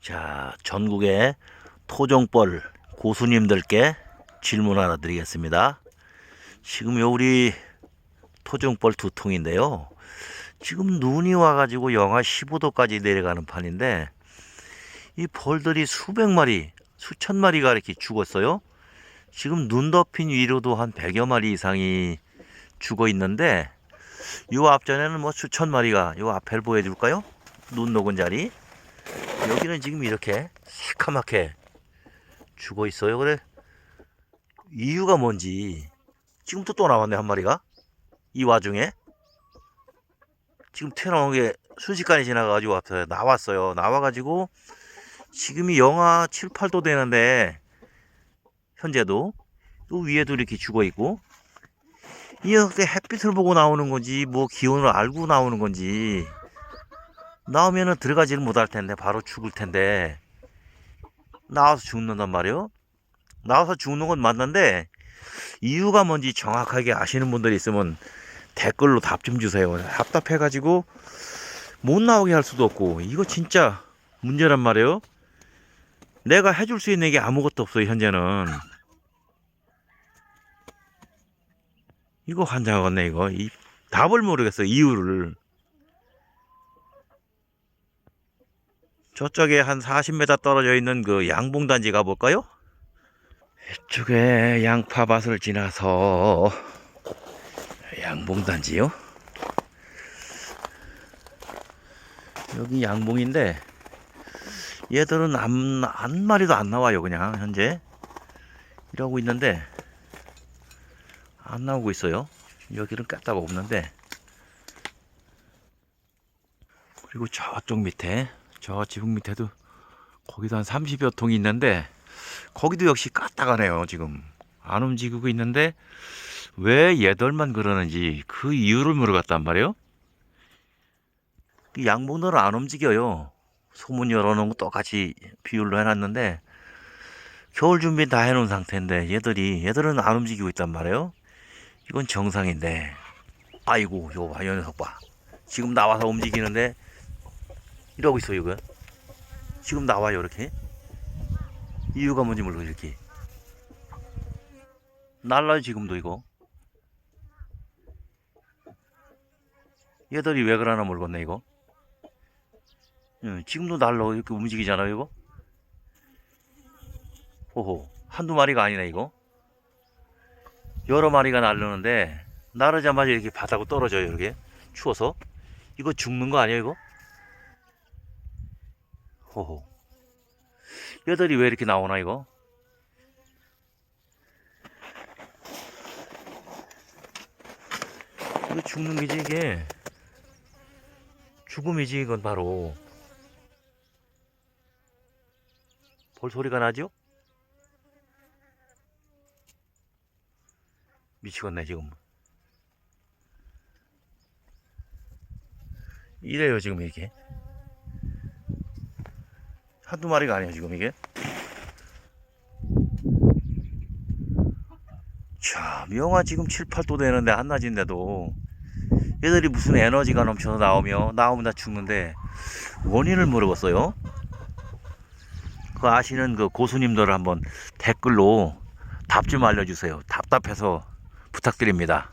자, 전국의 토종벌 고수님들께 질문 하나 드리겠습니다. 지금 요 우리 토종벌 두 통인데요. 지금 눈이 와가지고 영하 15도까지 내려가는 판인데 이 벌들이 수백 마리, 수천 마리가 이렇게 죽었어요. 지금 눈 덮인 위로도 한 100여 마리 이상이 죽어 있는데 요 앞전에는 뭐 수천 마리가 요 앞을 보여줄까요? 눈 녹은 자리. 여기는 지금 이렇게 새카맣게 죽어 있어요. 그래 이유가 뭔지 지금 또 또 나왔네 한 마리가 이 와중에 지금 튀어나온 게 순식간에 지나가가지고 앞에 나왔어요. 나와가지고 지금이 영하 7, 8도 되는데 현재도 또 위에도 이렇게 죽어 있고 이 녀석들 햇빛을 보고 나오는 건지 뭐 기온을 알고 나오는 건지 나오면은 들어가지를 못할 텐데 바로 죽을 텐데 나와서 죽는단 말이에요. 나와서 죽는 건 맞는데 이유가 뭔지 정확하게 아시는 분들이 있으면 댓글로 답 좀 주세요. 답답해가지고 못 나오게 할 수도 없고 이거 진짜 문제란 말이에요. 내가 해줄 수 있는 게 아무것도 없어요 현재는. 이거 환장하겠네 이거. 이 답을 모르겠어 이유를. 저쪽에 한 40m 떨어져 있는 그 양봉단지 가볼까요? 이쪽에 양파밭을 지나서 양봉단지요? 여기 양봉인데 얘들은 한, 한 마리도 안 나와요 그냥 현재 이러고 있는데 안 나오고 있어요 여기는 까딱 없는데 그리고 저쪽 밑에 저 지붕 밑에도 거기도 한 30여 통이 있는데 거기도 역시 까딱하네요 지금. 안 움직이고 있는데 왜 얘들만 그러는지 그 이유를 물어봤단 말이에요. 이 양봉들은 안 움직여요. 소문 열어놓은 거 똑같이 비율로 해놨는데 겨울 준비 다 해놓은 상태인데 얘들이 얘들은 안 움직이고 있단 말이에요. 이건 정상인데. 아이고 요거 봐, 요 녀석 봐. 지금 나와서 움직이는데 이러고 있어요 이거 지금 나와요 이렇게? 이유가 뭔지 모르고 이렇게. 날라요 지금도 이거. 얘들이 왜 그러나 모르겠네 이거. 응, 지금도 날라 이렇게 움직이잖아요 이거. 호호 한두 마리가 아니네 이거. 여러 마리가 날르는데 나르자마자 이렇게 바닥으로 떨어져요 이렇게. 추워서. 이거 죽는 거 아니에요 이거 호호. 얘들이 왜 이렇게 나오나 이거? 이거 죽는 게지 이게 죽음이지 이건 바로 볼 소리가 나죠? 미치겠네 지금. 이래요 지금 이게 한두 마리가 아니에요 지금 이게? 참 영하 지금 7, 8도 되는데 한낮인데도 얘들이 무슨 에너지가 넘쳐서 나오며 나오면 다 죽는데 원인을 물어봤어요. 그 아시는 그 고수님들 한번 댓글로 답 좀 알려주세요. 답답해서 부탁드립니다